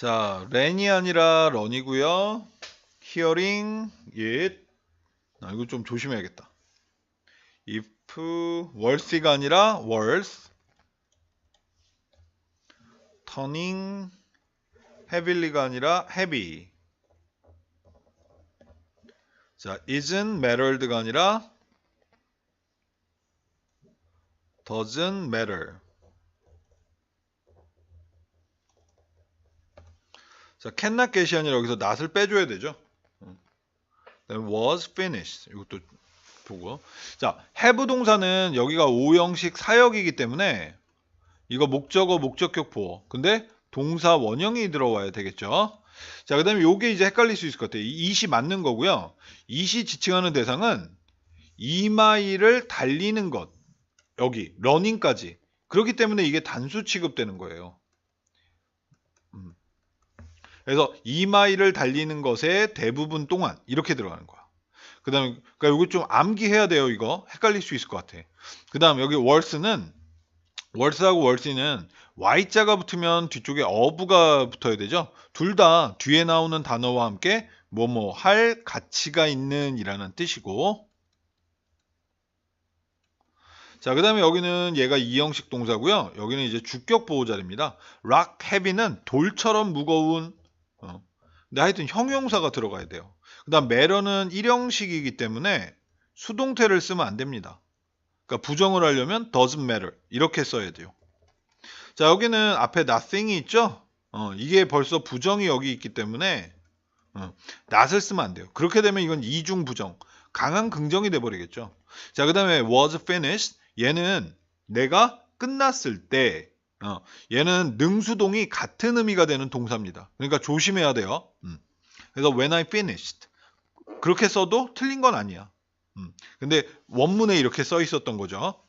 자, 렌이 아니라 런이고요. hearing it. 아, 이거 좀 조심해야겠다. if worthy가 아니라 worth. turning heavily가 아니라 heavy. 자, isn't mattered가 아니라 doesn't matter. 자, cannot get이 아니라 여기서 not을 빼줘야 되죠. 음. was finished. 이것도 보고. 자, have 동사는 여기가 5형식 사역이기 때문에 이거 목적어, 목적격 보어. 근데 동사 원형이 들어와야 되겠죠. 자, 그 다음에 요게 이제 헷갈릴 수 있을 것 같아요. 이 it이 맞는 거고요. it이 지칭하는 대상은 이마일을 달리는 것. 여기, 러닝까지. 그렇기 때문에 이게 단수 취급되는 거예요. 음. 그래서 2마일을 달리는 것의 대부분 동안 이렇게 들어가는 거야. 그 다음에, 그러니까 이거 좀 암기해야 돼요, 이거. 헷갈릴 수 있을 것 같아. 그 다음 여기 월스는, 월스하고 월시는 Y자가 붙으면 뒤쪽에 어부가 붙어야 되죠. 둘 다 뒤에 나오는 단어와 함께 뭐뭐 할 가치가 있는 이라는 뜻이고. 자, 그 다음에 여기는 얘가 이형식 동사고요. 여기는 이제 주격 보호자입니다. rock heavy는 돌처럼 무거운 어. 근데 하여튼 형용사가 들어가야 돼요. 그 다음 매러는 일형식이기 때문에 수동태를 쓰면 안 됩니다. 그러니까 부정을 하려면 doesn't matter 이렇게 써야 돼요. 자 여기는 앞에 nothing이 있죠? 어, 이게 벌써 부정이 여기 있기 때문에 어, not을 쓰면 안 돼요. 그렇게 되면 이건 이중 부정, 강한 긍정이 돼버리겠죠. 자 그 다음에 was finished 얘는 내가 끝났을 때 어, 얘는 능수동이 같은 의미가 되는 동사입니다. 그러니까 조심해야 돼요. 음. 그래서 when I finished 그렇게 써도 틀린 건 아니야. 음. 근데 원문에 이렇게 써 있었던 거죠.